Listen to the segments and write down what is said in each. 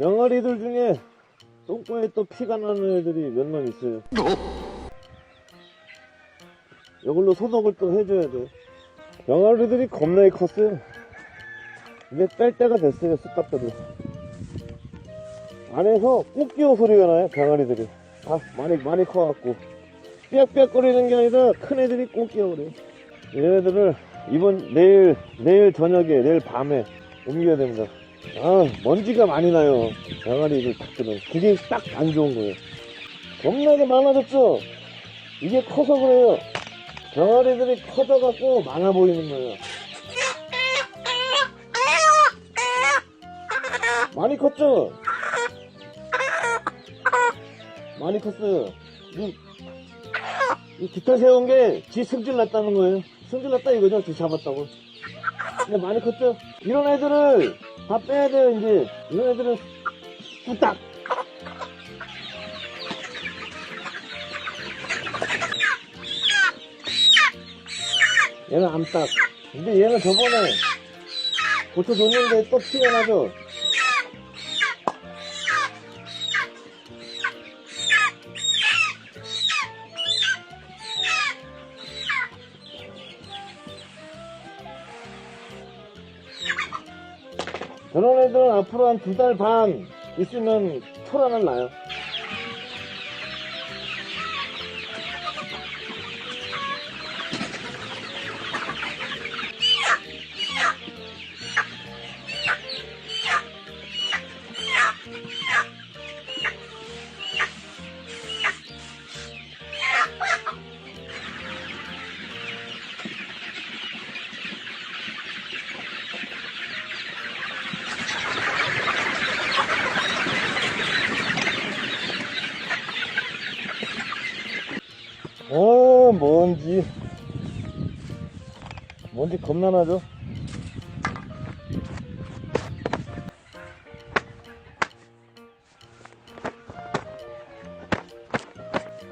병아리들 중에 똥꼬에 또 피가 나는 애들이 몇 명 있어요. 이걸로 소독을 또 해줘야 돼. 병아리들이 겁나게 컸어요. 이제 뺄 때가 됐어요, 쑥갓들이. 안에서 꽃기호 소리가 나요, 병아리들이. 아, 많이, 많이 커갖고. 삐약삐약거리는 게 아니라 큰 애들이 꽃기호 그래요. 얘네들을 이번, 내일, 내일 저녁에, 내일 밤에 옮겨야 됩니다. 아, 먼지가 많이 나요. 병아리들 닭들은. 그게 딱 안 좋은 거예요. 겁나게 많아졌죠? 이게 커서 그래요. 병아리들이 커져갖고 많아 보이는 거예요. 많이 컸죠? 많이 컸어요. 이, 이 깃털 세운 게 지 승질 났다는 거예요. 승질 났다 이거죠? 지 잡았다고. 근데 많이 컸죠? 이런 애들을 다 빼야 돼요, 이제. 이런 애들은 뚝딱! 얘는 암탉. 근데 얘는 저번에 고쳐줬는데 또 피가 나죠? 저런 애들은 앞으로 한 두 달 반 있으면 초란을 나요. 먼지. 먼지 겁나 나죠?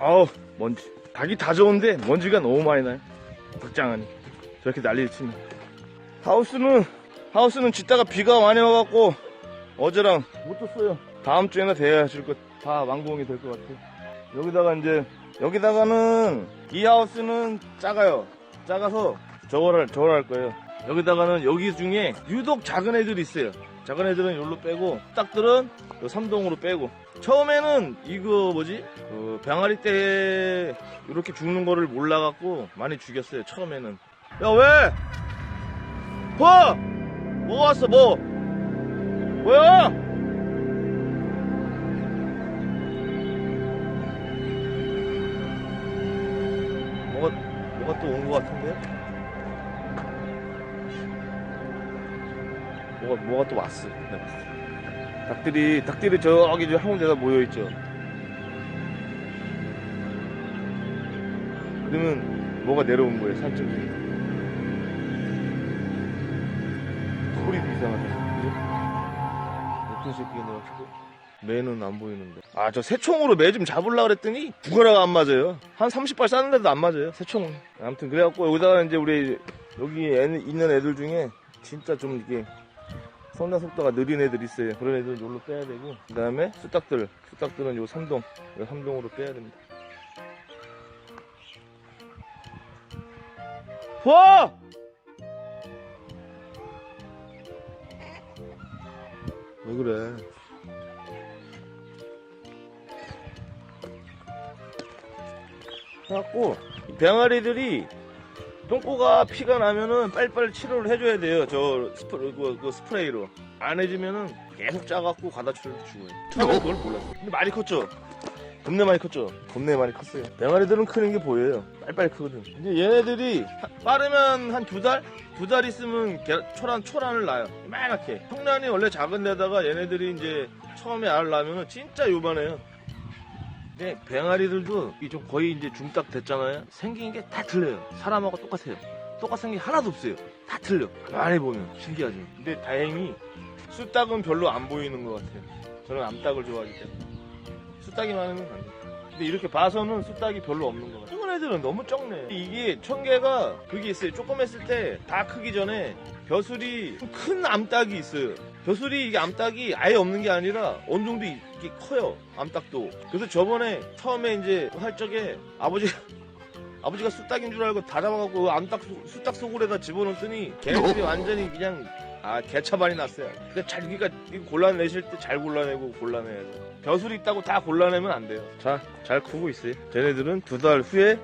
아우 먼지. 닭이 다 좋은데 먼지가 너무 많이 나요. 닭장안이 저렇게 난리를 치면 하우스는 하우스는 짓다가 비가 많이 와갖고 어제랑 못 줬어요. 다음 주에나 돼야 줄 것 다 완공이 될 것 같아요. 여기다가 이제 여기다가는 이 하우스는 작아요 작아서 저거를 저걸 할 거예요 여기다가는 여기 중에 유독 작은 애들이 있어요 작은 애들은 여기로 빼고 딱들은 요 3동으로 빼고 처음에는 이거 뭐지 그 병아리 때 이렇게 죽는 거를 몰라갖고 많이 죽였어요 처음에는 야 왜? 뭐? 뭐 왔어 뭐? 뭐야? 온거 같은데? 뭐가 뭐가 또 왔어. 닭들이 닭들이 저기 한 군데다 모여 있죠. 그러면 뭐가 내려온 거예요 산쪽 중에. 소리도 이상하다. 그죠? 어떤 새끼가 내가지고 매는 안 보이는데. 아 저 새총으로 매 좀 잡으려 그랬더니 구가라가 안 맞아요. 한 30발 쐈는데도 안 맞아요. 새총은. 아무튼 그래갖고 여기다가 이제 우리 여기 애, 있는 애들 중에 진짜 좀 이게 성장 속도가 느린 애들 있어요. 그런 애들은 여기로 빼야 되고, 그 다음에 수탉들, 수탉들은 요 3동, 요 3동으로 빼야 됩니다. 와! 왜 그래? 그래갖고, 이 병아리들이 똥꼬가 피가 나면은 빨리빨리 치료를 해줘야 돼요. 저 스프레, 그, 그 스프레이로. 안 해주면은 계속 짜갖고 과다출혈로 죽어요. 처음에 그걸 몰랐어. 근데 많이 컸죠? 겁내 많이 컸죠? 겁내 많이 컸어요. 병아리들은 크는 게 보여요. 빨리빨리 크거든. 이제 얘네들이 하- 빠르면 한 두 달? 두 달 있으면 개- 초란, 초란을 낳아요. 이만하게. 성란이 원래 작은 데다가 얘네들이 이제 처음에 알을 낳으면 진짜 요만해요. 근데 병아리들도 이좀 거의 이제 중딱 됐잖아요. 생긴 게 다 틀려요. 사람하고 똑같아요. 똑같은 게 하나도 없어요. 다 틀려. 가만히 보면 신기하죠. 근데 다행히 수탉은 별로 안 보이는 것 같아요. 저는 암탉을 좋아하기 때문에 수탉이 많으면 안 돼. 근데 이렇게 봐서는 수탉이 별로 없는 것 같아요. 작은 애들은 너무 적네. 이게 청개가 그게 있어요. 조금 했을 때 다 크기 전에 벼슬이 큰 암탉이 있어요. 벼슬이 이게 암탉이 아예 없는 게 아니라 어느 정도 이게 커요. 암탉도. 그래서 저번에 처음에 이제 할 적에 아버지가 아버지가 쑥닭인 줄 알고 다 잡아갖고 그 암탉 수- 쑥닭 속으로다 집어넣더니 걔네들이 완전히 그냥 아 개차반이 났어요. 근데 잘 그러니까 골라내실 때 잘 골라내고 골라내야 돼. 벼슬이 있다고 다 골라내면 안 돼요. 자, 잘 크고 있어요. 쟤네들은 두 달 후에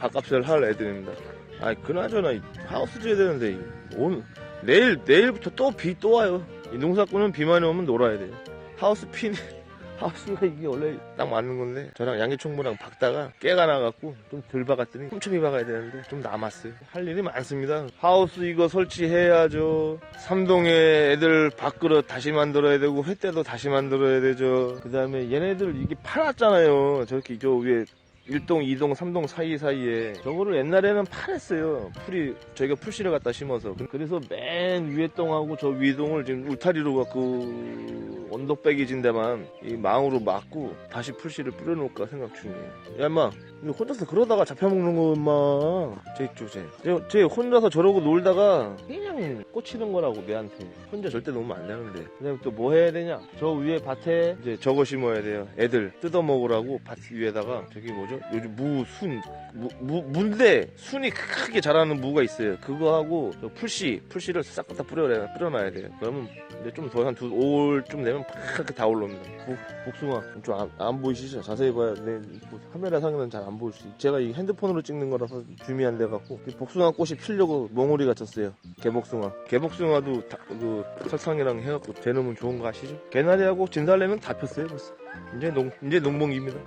밥값을 할 애들입니다. 아, 그나저나 이 하우스 줘야 되는데 이 오늘 내일 내일부터 또 비또 와요. 이 농사꾼은 비만 오면 놀아야 돼요. 하우스 핀 하우스가 이게 원래 딱 맞는 건데 저랑 양계총무랑 박다가 깨가 나갖고 좀 덜 박았더니 촘촘히 박아야 되는데 좀 남았어요. 할 일이 많습니다. 하우스 이거 설치해야죠. 삼동에 애들 밥그릇 다시 만들어야 되고 횟대도 다시 만들어야 되죠. 그 다음에 얘네들 이게 파놨잖아요. 저렇게 저 위에 1동, 2동, 3동 사이사이에. 저거를 옛날에는 파냈어요. 풀이 저희가 풀씨를 갖다 심어서. 그래서 맨 위에 동하고 저 위 동을 지금 울타리로 갖고 언덕배기 진 데만 이 망으로 막고 다시 풀씨를 뿌려놓을까 생각 중이에요. 야 인마. 혼자서 그러다가 잡혀먹는 있죠 쟤. 쟤, 쟤 혼자서 저러고 놀다가 그냥 꽂히는 거라고 내한테. 혼자 절대 놓으면 안 되는데. 그다음에 또 뭐 해야 되냐? 저 위에 밭에 이제 저거 심어야 돼요. 애들 뜯어먹으라고 밭 위에다가 저기 뭐죠 요즘 무순 무, 무, 무인데 순이 크게 자라는 무가 있어요. 그거 하고 저 풀씨 풀씨를 싹 갖다 뿌려, 뿌려놔야 돼요. 그러면 이제 좀더한두 5월쯤 되면 팍 다 올라옵니다. 복, 복숭아 좀안 안 보이시죠? 자세히 봐야 내 뭐 카메라 상에는 잘 안 보일 수 있- 제가 이 핸드폰으로 찍는 거라서 줌이 안 돼갖고 이 복숭아 꽃이 피려고 멍울이 갇혔어요. 개복숭아. 개복숭아도 다, 그 설탕이랑 해갖고 재놓으면 좋은 거 아시죠? 개나리하고 진달래는 다 폈어요 벌써 이제 농 이제 농봉입니다.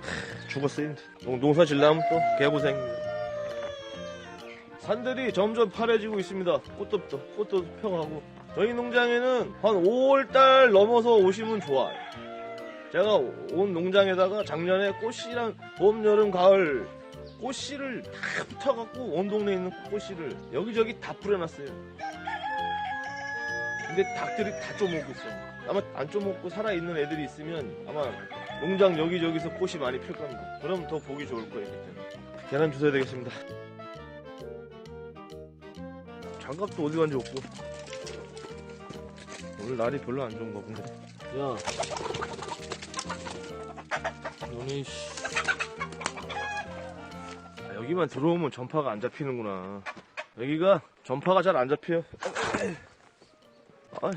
죽었어요. 농, 농사 질라면 또 개고생입니다. 산들이 점점 파래지고 있습니다. 꽃도 또 꽃도 펴가고. 저희 농장에는 한 5월달 넘어서 오시면 좋아요. 제가 온 농장에다가 작년에 꽃씨랑 봄, 여름, 가을 꽃씨를 다 붙어갖고 온 동네에 있는 꽃씨를 여기저기 다 뿌려놨어요. 근데 닭들이 다 쪼먹고 있어. 아마 안 쪼먹고 살아있는 애들이 있으면 아마 농장 여기저기서 꽃이 많이 필 겁니다. 그럼 더 보기 좋을 거예요. 그때는. 계란 주셔야 되겠습니다. 장갑도 어디 간지 없고. 오늘 날이 별로 안 좋은가 본데. 야. 너네 씨. 아, 여기만 들어오면 전파가 안 잡히는구나. 여기가 전파가 잘 안 잡혀요. 아,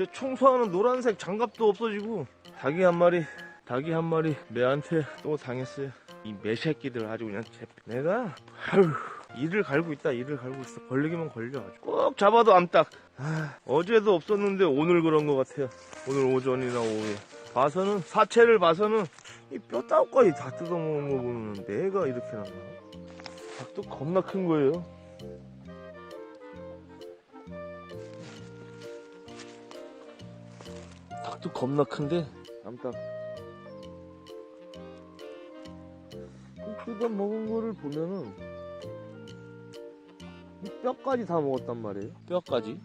제 청소하는 노란색 장갑도 없어지고 닭이 한 마리, 닭이 한 마리 매한테 또 당했어요. 이 매새끼들 아주 그냥 제- 내가 아휴 이를 갈고 있다 이를 갈고 있어. 걸리기만 걸려 꼭 잡아도 암탉. 아, 어제도 없었는데 오늘 그런 것 같아요. 오늘 오전이나 오후에. 봐서는 사체를 봐서는 이 뼈다귀까지 다 뜯어먹는 거 보면 내가 이렇게 나나 닭도 겁나 큰 거예요 닭도 겁나 큰데 암탉 뜯어 먹은 거를 보면은 이 뼈까지 다 먹었단 말이에요 뼈까지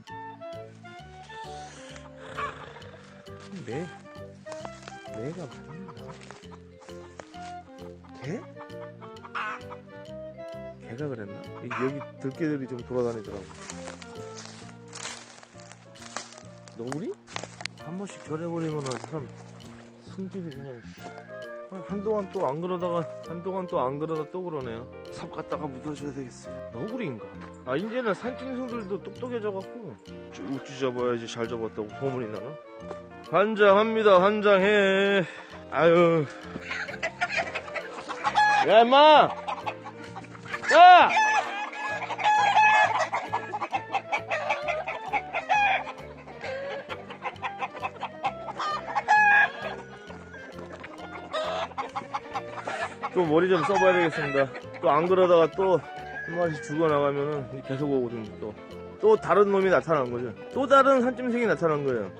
네 내가 맞나? 개? 개가 그랬나? 이- 여기 들개들이 좀 돌아다니더라고. 너구리? 한 번씩 절해버리면 사람 승질이 그냥 아, 한동안 또 안 그러다가 한동안 또 안 그러다 또 그러네요. 삽 갖다가 묻어줘야 되겠어요. 너구리인가? 아 이제는 산짐승들도 똑똑해져갖고 우쭈 잡아야지 잘 잡았다고 소문이 나나? 환장합니다 환장해 아유 야 임마 야 또 머리 좀 써봐야 되겠습니다 또 안 그러다가 또 한 마리씩 죽어나가면은 계속 오거든요 또. 또 다른 놈이 나타난 거죠 또 다른 산짐승이 나타난 거예요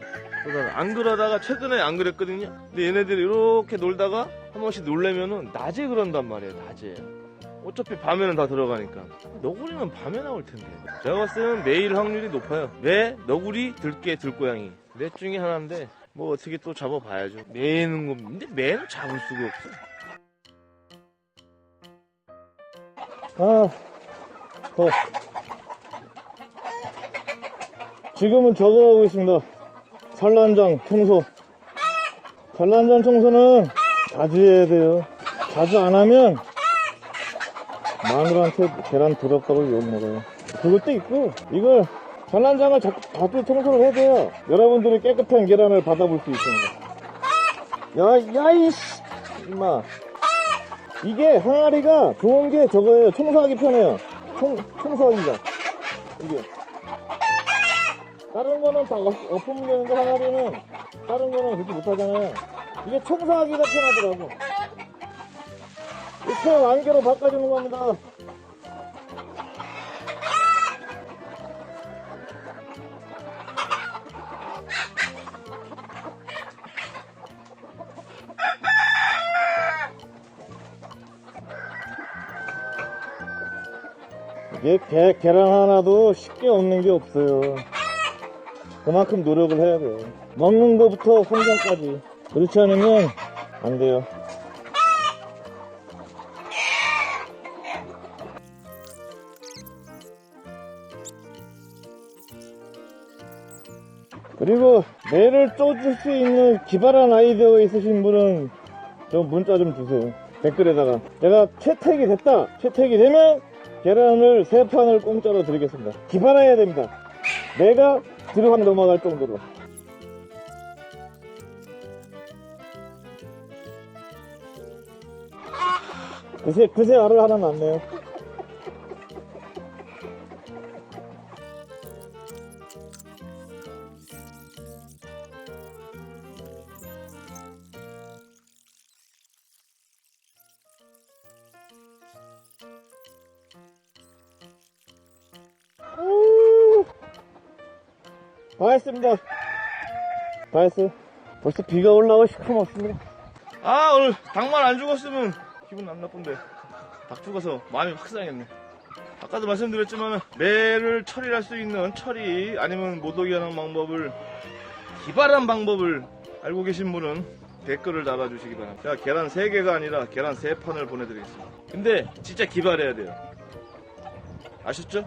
그러다가 안 그러다가 최근에 안 그랬거든요. 근데 얘네들이 이렇게 놀다가 한 번씩 놀래면은 낮에 그런단 말이에요. 낮에. 어차피 밤에는 다 들어가니까. 너구리는 밤에 나올 텐데. 제가 봤을 때는 매일 확률이 높아요. 매, 너구리, 들깨, 들고양이. 넷 중에 하나인데 뭐 어떻게 또 잡아봐야죠. 매는 거 근데 매는 잡을 수가 없어. 아, 더. 지금은 저거 하고 있습니다. 산란장 청소. 산란장 청소는 자주 해야 돼요. 자주 안 하면 마누라한테 계란 더럽다고 욕먹어요. 그것도 있고, 이걸 산란장을 자꾸, 자주 청소를 해줘야 여러분들이 깨끗한 계란을 받아볼 수 있습니다. 야, 야, 이씨! 임마. 이게 항아리가 좋은 게 저거예요. 청소하기 편해요. 청, 청소하기가. 이게. 다른 거는 다 엎, 엎으면 되는데 항아리는 다른 거는 그렇게 못하잖아요. 이게 청소하기가 편하더라고. 이렇게 완개로 바꿔주는 겁니다. 이게 게, 계란 하나도 쉽게 얻는 게 없어요. 그만큼 노력을 해야 돼요. 먹는 거부터 성장까지. 그렇지 않으면 안 돼요. 그리고 매를 쪼줄 수 있는 기발한 아이디어가 있으신 분은 좀 문자 좀 주세요. 댓글에다가. 제가 채택이 됐다. 채택이 되면 계란을 세 판을 공짜로 드리겠습니다. 기발해야 됩니다. 내가 확 넘어갈 정도로. 그새, 그새 알을 하나 낳네요. 다 했습니다. 다 했어요. 벌써 비가 올라와 시커멓습니다. 아 오늘 닭만 안 죽었으면 기분 안 나쁜데 닭 죽어서 마음이 확 상했네 아까도 말씀드렸지만 매를 처리할 수 있는 처리 아니면 모독이 하는 방법을 기발한 방법을 알고 계신 분은 댓글을 달아주시기 바랍니다 제가 계란 3개가 아니라 계란 3판을 보내드리겠습니다 근데 진짜 기발해야 돼요 아셨죠?